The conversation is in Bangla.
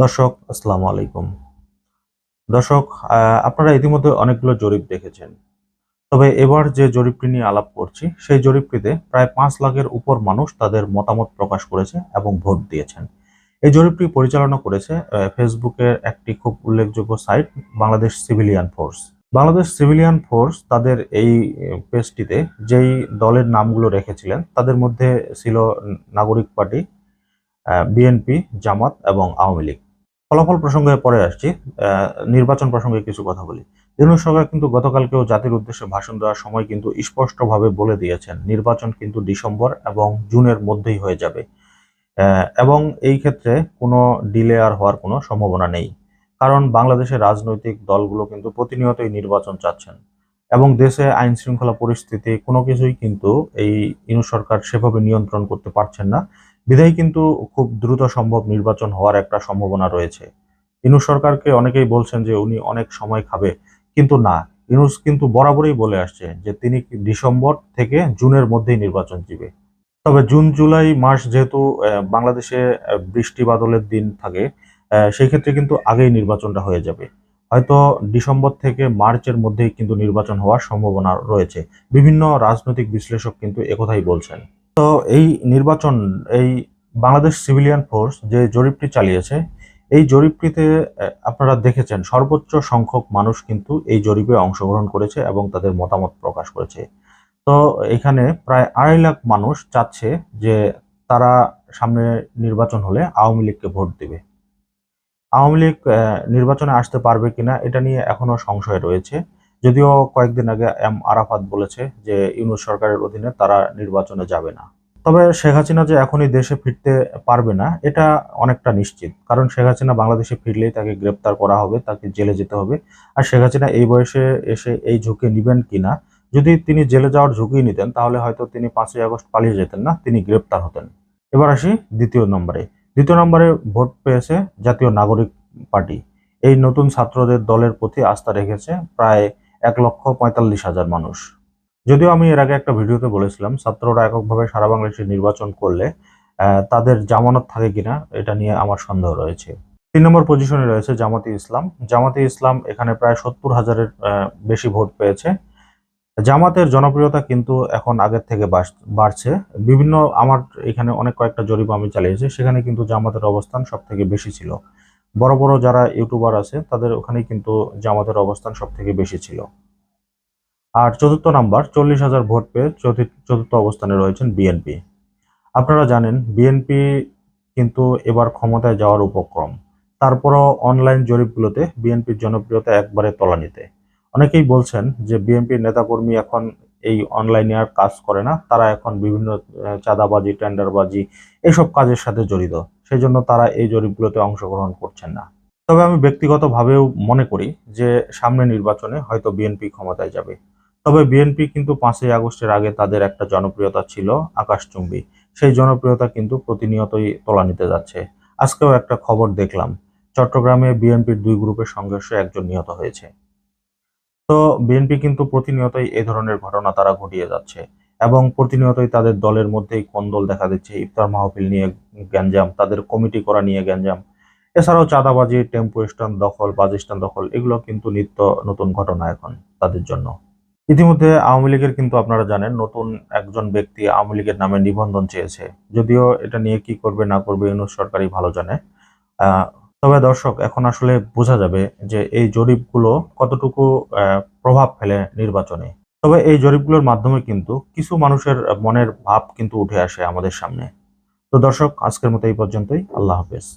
দর্শক, আসসালামু আলাইকুম। দর্শক আপনারা ইতিমধ্যে অনেকগুলো জরিপ দেখেছেন। তবে এবার যে জরিপটি নিয়ে আলাপ করছি, সেই জরিপটিতে প্রায় পাঁচ লাখের উপর মানুষ তাদের মতামত প্রকাশ করেছে এবং ভোট দিয়েছেন। এই জরিপটি পরিচালনা করেছে ফেসবুকের একটি খুব উল্লেখযোগ্য site, Bangladesh civilian force. Bangladesh civilian force তাদের এই পেজটিতে যেই দলের নামগুলো রেখেছিলেন, তাদের মধ্যে ছিল নাগরিক পার্টি বিএনপি, জামাত এবং আওয়ামী লীগ। ফলাফল প্রসঙ্গে পরে আসছি। নির্বাচন প্রসঙ্গে কিছু কথা বলি। ইউনুস সরকার কিন্তু গতকালকেও জাতির উদ্দেশ্যে ভাষণ দেওয়ার সময় কিন্তু স্পষ্টভাবে বলে দিয়েছেন, নির্বাচন কিন্তু ডিসেম্বর এবং জুনের মধ্যেই হয়ে যাবে। এবং এই ক্ষেত্রে কোনো ডিলে আর হওয়ার কোনো সম্ভাবনা নেই। কারণ বাংলাদেশের রাজনৈতিক দলগুলো কিন্তু প্রতিনিয়তই নির্বাচন চাচ্ছেন এবং দেশে আইন শৃঙ্খলা পরিস্থিতি কোনো কিছুই কিন্তু এই ইউনুস সরকার সেভাবে নিয়ন্ত্রণ করতে পারছেন না। বিধায় কিন্তু খুব দ্রুত সম্ভব নির্বাচন হওয়ার একটা সম্ভাবনা রয়েছে। ইনুস সরকারকে অনেকেই বলছেন যে উনি অনেক সময় খাবে, কিন্তু না। ইনুস কিন্তু বরাবরই বলে আসছে যে তিনি ডিসেম্বর থেকে জুনের মধ্যেই নির্বাচন দিবে তবে জুন, জুলাই মাস যেহেতু বাংলাদেশে বৃষ্টি বাদলের দিন থাকে সেই ক্ষেত্রে কিন্তু আগেই নির্বাচনটা হয়ে যাবে। হয়তো ডিসেম্বর থেকে মার্চের মধ্যেই কিন্তু নির্বাচন হওয়ার সম্ভাবনা রয়েছে। বিভিন্ন রাজনৈতিক বিশ্লেষক কিন্তু একথাই বলছেন। তো এই নির্বাচন, এই বাংলাদেশ সিভিলিয়ান ফোর্স যে জরিপটি চালিয়েছে, এই জরিপটিতে আপনারা দেখেছেন সর্বোচ্চ সংখ্যক মানুষ কিন্তু এই জরিপে অংশগ্রহণ করেছে এবং তাদের মতামত প্রকাশ করেছে। তো এখানে প্রায় আড়াই লাখ মানুষ চাচ্ছে যে তারা সামনে নির্বাচন হলে আওয়ামী লীগকে ভোট দিবে। আওয়ামী লীগ নির্বাচনে আসতে পারবে কিনা, এটা নিয়ে এখনও সংশয় রয়েছে। যদিও কয়েকদিন আগে এম আরাফাত বলেছে যে ইউনুস সরকারের অধীনে তারা নির্বাচনে যাবে না। তবে শেখ হাসিনা যে এখনই দেশে ফিরতে পারবে না, এটা অনেকটা নিশ্চিত। কারণ শেখ হাসিনা বাংলাদেশে ফিরলেই তাকে গ্রেপ্তার করা হবে, তাকে জেলে যেতে হবে। আর শেখ হাসিনা এই বয়সে এসে এই ঝুঁকি নিবেন কিনা, যদি তিনি জেলে যাওয়ার ঝুঁকি নিতেন, তাহলে হয়তো তিনি পাঁচই আগস্ট পালিয়ে যেতেন না, তিনি গ্রেপ্তার হতেন। এবার আসি দ্বিতীয় নম্বরে। দ্বিতীয় নম্বরে ভোট পেয়েছে জাতীয় নাগরিক পার্টি। এই নতুন ছাত্রদের দলের প্রতি আস্থা রেখেছে। প্রায় এক লক্ষ পঁয়তাল্লিশ হাজার মানুষ। যদিও আমি এর আগে একটা ভিডিওতে বলেছিলাম, ছাত্ররা এককভাবে সারা বাংলাদেশে নির্বাচন করলে তাদের জামানত থাকে কিনা, এটা নিয়ে আমার সন্দেহ রয়েছে। তিন নম্বর পজিশনে রয়েছে জামাতি ইসলাম। জামাতি ইসলাম এখানে প্রায় সত্তর হাজারের বেশি ভোট পেয়েছে। জামাতের জনপ্রিয়তা কিন্তু এখন আগের থেকে বাড়- বাড়ছে। বিভিন্ন আমার এখানে অনেক কয়েকটা জরিপ আমি চালিয়েছি, সেখানে কিন্তু জামাতের অবস্থান সব থেকে বেশি ছিল। বড় বড় যারা ইউটিউবার আছে, তাদের ওখানেই কিন্তু জামাতের অবস্থান সব থেকে বেশি ছিল। আর চতুর্থ নাম্বার, চল্লিশ হাজার ভোট পেয়ে চতুর্থ অবস্থানে রয়েছেন বিএনপি। আপনারা জানেন, বিএনপি কিন্তু এবার ক্ষমতায় যাওয়ার উপক্রম। তারপরও অনলাইন জরিপগুলোতে বিএনপির জনপ্রিয়তা একবারে তলানিতে। অনেকেই বলছেন যে বিএনপির নেতাকর্মী এখন এই অনলাইনে আর কাজ করে না, তারা এখন বিভিন্ন চাঁদাবাজি, টেন্ডারবাজি, এসব কাজের সাথে জড়িত। সেই জন্য তারা এই জরিপগুলোতে অংশগ্রহণ করছেন না। তবে আমি ব্যক্তিগতভাবেও মনে করি যে সামনে নির্বাচনে হয়তো বিএনপি ক্ষমতায় যাবে। তবে বিএনপি কিন্তু পাঁচই আগস্টের আগে তাদের একটা জনপ্রিয়তা ছিল আকাশচুম্বী। সেই জনপ্রিয়তা কিন্তু প্রতিনিয়তই তোলা নিতে যাচ্ছে। আজকেও একটা খবর দেখলাম, চট্টগ্রামে বিএনপির দুই গ্রুপের সংঘর্ষে একজন নিহত হয়েছে। তো বিএনপি কিন্তু প্রতিনিয়তই এ ধরনের ঘটনা তারা ঘটিয়ে যাচ্ছে। এবং প্রতিনিয়তই তাদের দলের মধ্যেই কোন্দল দেখা দিচ্ছে। ইফতার মাহফিল নিয়ে গ্যাঞ্জাম, তাদের কমিটি করা নিয়ে গ্যাঞ্জাম। এছাড়াও চাঁদাবাজি, টেম্পো স্ট্যান্ড দখল বাস স্ট্যান্ড দখল, এগুলো কিন্তু নিত্য নতুন ঘটনা এখন তাদের জন্য। ইতিমধ্যে আওয়ামী লীগের কিন্তু আপনারা জানেন, নতুন একজন ব্যক্তি আওয়ামী লীগের নামে নিবন্ধন চেয়েছে। যদিও এটা নিয়ে কি করবে, না করবে, ইউনুস সরকারই ভালো জানে। তবে দর্শক, এখন আসলে বোঝা যাবে যে এই জরিপগুলো কতটুকু প্রভাব ফেলে নির্বাচনে। তবে এই জরিপগুলোর মাধ্যমে কিন্তু কিছু মানুষের মনের ভাব কিন্তু উঠে আসে আমাদের সামনে। তো দর্শক, আজকের মতো এই পর্যন্তই। আল্লাহ হাফেজ।